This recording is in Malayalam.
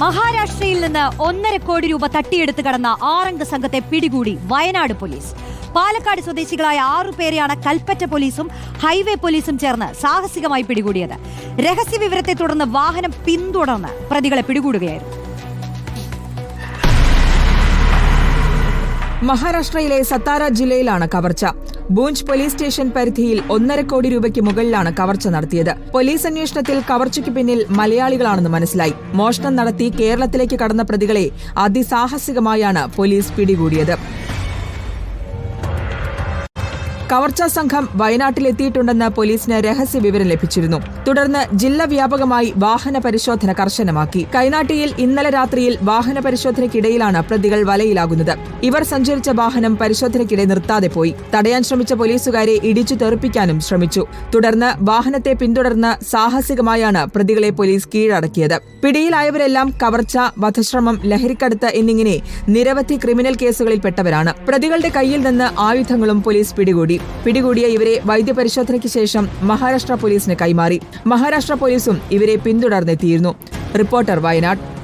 മഹാരാഷ്ട്രയിൽ നിന്ന് ഒന്നര കോടി രൂപ തട്ടിയെടുത്ത് കടന്ന ആറംഗ സംഘത്തെ പിടികൂടി വയനാട് പോലീസ്. പാലക്കാട് സ്വദേശികളായ ആറു പേരെയാണ് കൽപ്പറ്റ പോലീസും ഹൈവേ പോലീസും ചേർന്ന് സാഹസികമായി പിടികൂടിയത്. രഹസ്യ വിവരത്തെ തുടർന്ന് വാഹനം പിന്തുടർന്ന് പ്രതികളെ പിടികൂടുകയായിരുന്നു. മഹാരാഷ്ട്രയിലെ സത്താര ജില്ലയിലാണ് കവർച്ച. ബൂഞ്ച് പോലീസ് സ്റ്റേഷൻ പരിധിയിൽ ഒന്നര കോടി രൂപയ്ക്ക് മുകളിലാണ് കവർച്ച നടത്തിയത്. പോലീസ് അന്വേഷണത്തിൽ കവർച്ചയ്ക്ക് പിന്നിൽ മലയാളികളാണെന്ന് മനസ്സിലായി. മോഷണം നടത്തി കേരളത്തിലേക്ക് കടന്ന പ്രതികളെ അതിസാഹസികമായാണ് പോലീസ് പിടികൂടിയത്. കവർച്ചാ സംഘം വയനാട്ടിലെത്തിയിട്ടുണ്ടെന്ന് പോലീസിന് രഹസ്യ വിവരം ലഭിച്ചിരുന്നു. തുടർന്ന് ജില്ല വ്യാപകമായി വാഹന പരിശോധന കർശനമാക്കി. കൈനാട്ടിയിൽ ഇന്നലെ രാത്രിയിൽ വാഹന പരിശോധനയ്ക്കിടയിലാണ് പ്രതികൾ വലയിലാകുന്നത്. ഇവർ സഞ്ചരിച്ച വാഹനം പരിശോധനയ്ക്കിടെ നിർത്താതെ പോയി. തടയാൻ ശ്രമിച്ച പോലീസുകാരെ ഇടിച്ചു തെറിപ്പിക്കാനും ശ്രമിച്ചു. തുടർന്ന് വാഹനത്തെ പിന്തുടർന്ന് സാഹസികമായാണ് പ്രതികളെ പോലീസ് കീഴടക്കിയത്. പിടിയിലായവരെല്ലാം കവർച്ച വധശ്രമം ലഹരിക്കടത്ത് എന്നിങ്ങനെ നിരവധി ക്രിമിനൽ കേസുകളിൽപ്പെട്ടവരാണ്. പ്രതികളുടെ കയ്യിൽ നിന്ന് ആയുധങ്ങളും പോലീസ് പിടികൂടി. പിടികൂടിയ ഇവരെ വൈദ്യപരിശോധനയ്ക്ക് ശേഷം മഹാരാഷ്ട്ര പോലീസിന് കൈമാറി. മഹാരാഷ്ട്ര പോലീസും ഇവരെ പിന്തുടർന്നെത്തിയിരുന്നു. റിപ്പോർട്ടർ വയനാട്.